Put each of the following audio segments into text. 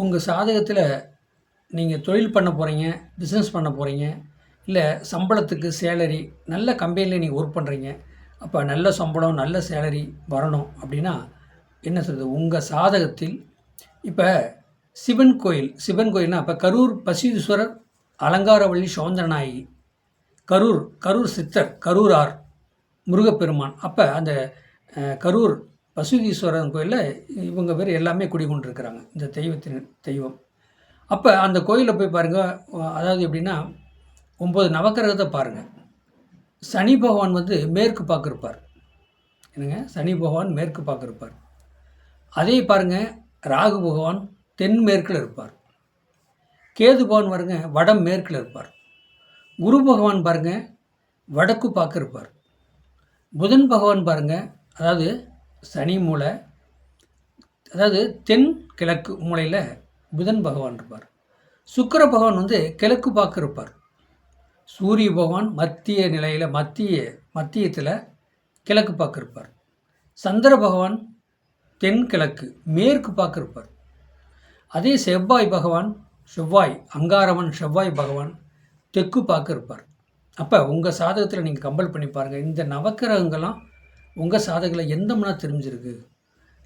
உங்கள் சாதகத்தில் நீங்கள் தொழில் பண்ண போகிறீங்க பிஸ்னஸ் பண்ண போகிறீங்க இல்லை சம்பளத்துக்கு சேலரி நல்ல கம்பெனியில் நீங்கள் ஒர்க் பண்ணுறீங்க அப்போ நல்ல சம்பளம் நல்ல சேலரி வரணும் அப்படின்னா என்ன சொல்கிறது உங்கள் சாதகத்தில் இப்போ சிவன் கோயில் சிவன் கோயில்னா இப்போ கரூர் பசிதீஸ்வரர் அலங்காரவள்ளி சௌந்தரநாயகி கரூர் கரூர் சித்தர் கரூர் ஆர் முருகப்பெருமான். அப்போ அந்த கரூர் பசுதீஸ்வரன் கோயிலில் இவங்க பேர் எல்லாமே குடிகொண்டிருக்கிறாங்க. இந்த தெய்வத்தின் தெய்வம். அப்போ அந்த கோயிலில் போய் பாருங்கள் அதாவது எப்படின்னா ஒம்பது நவக்கிரகத்தை பாருங்கள் சனி பகவான் வந்து மேற்கு பார்க்கிருப்பார். என்னங்க? சனி பகவான் மேற்கு பார்க்கிருப்பார். அதே பாருங்கள் ராகு பகவான் தென்மேற்கில் இருப்பார். கேது பகவான் பாருங்க வடம் மேற்கில் இருப்பார். குரு பகவான் பாருங்கள் வடக்கு பார்க்க இருப்பார் புதன் பகவான் பாருங்கள் அதாவது சனி மூலை அதாவது தென் கிழக்கு மூலையில் புதன் பகவான் இருப்பார். சுக்கர பகவான் வந்து கிழக்கு பார்க்க இருப்பார். சூரிய பகவான் மத்திய நிலையில் மத்திய மத்தியத்தில் கிழக்கு பார்க்க இருப்பார். சந்திர பகவான் தென் கிழக்கு மேற்கு பார்க்க இருப்பார். அதே செவ்வாய் பகவான் செவ்வாய் அங்காரவன் செவ்வாய் பகவான் தெற்கு பார்க்க இருப்பார். அப்போ உங்கள் சாதகத்தில் நீங்கள் கம்பல் பண்ணி பாருங்கள் இந்த நவக்கிரகங்கள்லாம் உங்கள் சாதகத்தில் எந்த மனா தெரிஞ்சிருக்கு?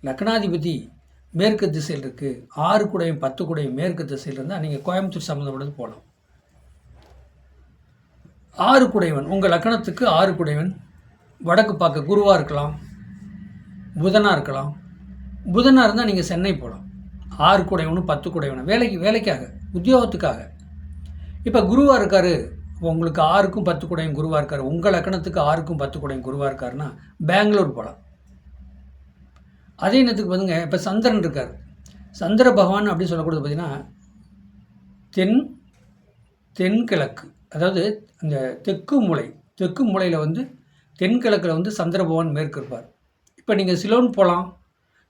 லக்னாதிபதி மேற்கு திசையில் இருக்குது ஆறு கூடையும் பத்து கூடையும் மேற்கு திசையில் இருந்தால் நீங்கள் கோயம்புத்தூர் சம்மந்தப்பட்டது போகலாம். ஆறு குடைவன் உங்கள் லக்கணத்துக்கு ஆறு குடைவன். வடக்கு பார்க்க குருவாக இருக்கலாம். புதனாக இருக்கலாம். புதனாக இருந்தால் நீங்கள் சென்னை போகலாம். ஆறு குடைவனும் பத்து குடைவனும். வேலைக்கு வேலைக்காக உத்தியோகத்துக்காக. இப்போ குருவாக இருக்கார். உங்களுக்கு ஆறுக்கும் பத்து குடையும் குருவாக இருக்கார். உங்கள் லக்கணத்துக்கு ஆறுக்கும் பத்து குடையும் குருவாக இருக்காருன்னா பெங்களூர் போகலாம் அதே நேரத்துக்கு பார்த்துங்க இப்போ சந்திரன் இருக்கார். சந்திர பகவான் அப்படின்னு சொல்லக்கூடாது பார்த்திங்கன்னா தென் தென்கிழக்கு அதாவது அந்த தெற்கு மூலை தெற்கு மூலையில் வந்து தென்கிழக்கில் வந்து சந்திர பகவான் மேற்கு இருப்பார். இப்போ நீங்கள் சிலோன் போகலாம்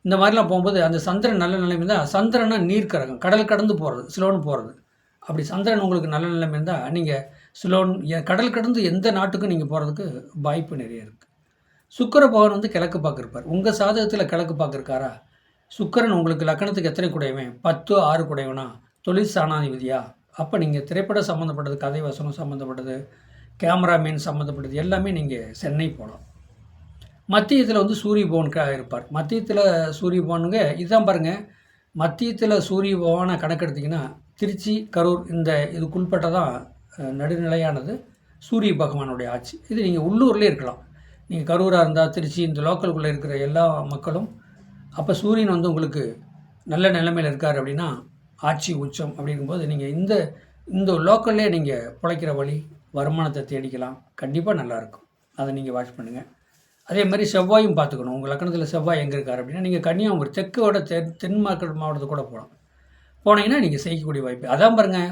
இந்த மாதிரிலாம் போகும்போது அந்த சந்திரன் நல்ல நிலைமை தான் சந்திரனா நீர் கரகம் கடல் கடந்து போகிறது சிலோன் போகிறது அப்படி சந்திரன் உங்களுக்கு நல்ல நிலைமை இருந்தால் நீங்கள் சிலோன் கடல் கடந்து எந்த நாட்டுக்கும் நீங்கள் போகிறதுக்கு வாய்ப்பு நிறைய இருக்குது சுக்கர பகவான் வந்து கிழக்கு பார்க்கிருப்பார் உங்கள் சாதகத்தில் கிழக்கு பார்க்குறக்காரா சுக்கரன் உங்களுக்கு லக்கணத்துக்கு எத்தனை குடையவன்? பத்து ஆறு குடையவனா? தொழில் சாணாதிபதியா அப்போ நீங்கள் திரைப்பட சம்மந்தப்பட்டது கதை வசனம் சம்மந்தப்பட்டது கேமராமேன் சம்மந்தப்பட்டது எல்லாமே நீங்கள் சென்னை போகலாம் மத்தியத்தில் வந்து சூரிய பவனுக்காக இருப்பார். மத்தியத்தில் சூரிய பவனுங்க இதுதான் பாருங்கள் மத்தியத்தில் சூரிய பவனை கணக்கெடுத்திங்கன்னா திருச்சி கரூர் இந்த இதுக்குள்பட்ட தான் நடுநிலையானது சூரிய பகவானுடைய ஆட்சி. இது நீங்கள் உள்ளூர்லேயே இருக்கலாம். நீங்கள் கரூராக இருந்தால் திருச்சி இந்த லோக்கலுக்குள்ளே இருக்கிற எல்லா மக்களும் அப்போ சூரியன் வந்து உங்களுக்கு நல்ல நிலைமையில் இருக்கார் அப்படின்னா ஆட்சி உச்சம் அப்படிங்கும்போது நீங்கள் இந்த இந்த லோக்கல்லே நீங்கள் பிழைக்கிற வழி வருமானத்தை தேடிக்கலாம். கண்டிப்பாக நல்லாயிருக்கும் அதை நீங்கள் வாட்ச் பண்ணுங்கள் அதே மாதிரி செவ்வாயும் பார்த்துக்கணும். உங்கள் லக்கணத்தில் செவ்வாய் எங்கே இருக்கார் அப்படின்னா நீங்கள் கன்னியாகுமரி தெற்கோட தென் தென் மார்க்கெட் மாவட்டத்துக்கு கூட போகலாம். போனீங்கன்னா நீங்கள் செய்யக்கூடிய வாய்ப்பு. அதான் பாருங்கள்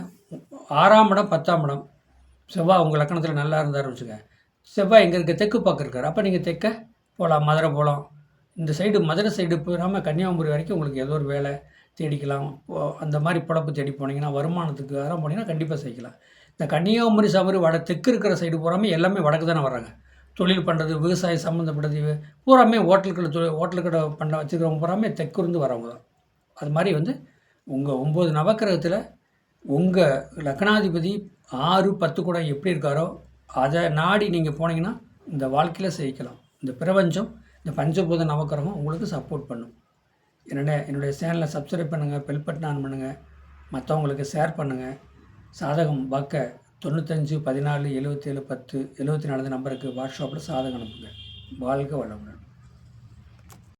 ஆறாம் இடம் பத்தாம் இடம். செவ்வாய் உங்கள் லக்கணத்தில் நல்லா இருந்தார் வச்சுக்க செவ்வாய் எங்கே இருக்க? தெற்கு பக்கம் இருக்கார். அப்போ நீங்கள் தெற்க போகலாம் மதுரை போகலாம் இந்த சைடு மதுரை சைடு போயிடாமல் கன்னியாகுமரி வரைக்கும் உங்களுக்கு ஏதோ ஒரு வேலை தேடிக்கலாம். ஓ- அந்த மாதிரி பிழப்பு தேடி போனீங்கன்னா வருமானத்துக்கு அதெல்லாம் போனீங்கன்னா கண்டிப்பாக செய்யலாம். இந்த கன்னியாகுமரி சபரி வட தெற்கு இருக்கிற சைடு பூராமே எல்லாமே வடக்கு தானே வர்றாங்க. தொழில் பண்ணுறது விவசாயம் சம்மந்தப்பட்டது இவ- பூராமே ஹோட்டல்கள் தொழில் ஹோட்டல் கடை பண்ண வச்சுருக்கவங்க பூராமே தெற்கு இருந்து வரவங்க தான். அது மாதிரி வந்து உங்கள் ஒம்பது நவக்கிரகத்தில் உங்கள் லக்னாதிபதி ஆறு பத்து கூட எப்படி இருக்காரோ அதை நாடி நீங்கள் போனீங்கன்னா இந்த வாழ்க்கையில் ஜெயிக்கலாம் இந்த பிரபஞ்சம் இந்த பஞ்சபூத நவக்கிரகம் உங்களுக்கு சப்போர்ட் பண்ணும். என்னென்ன என்னுடைய சேனலை சப்ஸ்கிரைப் பண்ணுங்கள் பெல் பட்டன் ஆன் பண்ணுங்கள் மற்றவங்களுக்கு ஷேர் பண்ணுங்கள் சாதகம் வாக்க தொண்ணூத்தஞ்சு பதினாலு எழுபத்தேழு பத்து எழுபத்தி நாலு நம்பருக்கு வாட்ஸ்அப்பில் சாதகம் அனுப்புங்க. வாழ்க வளமுடன்.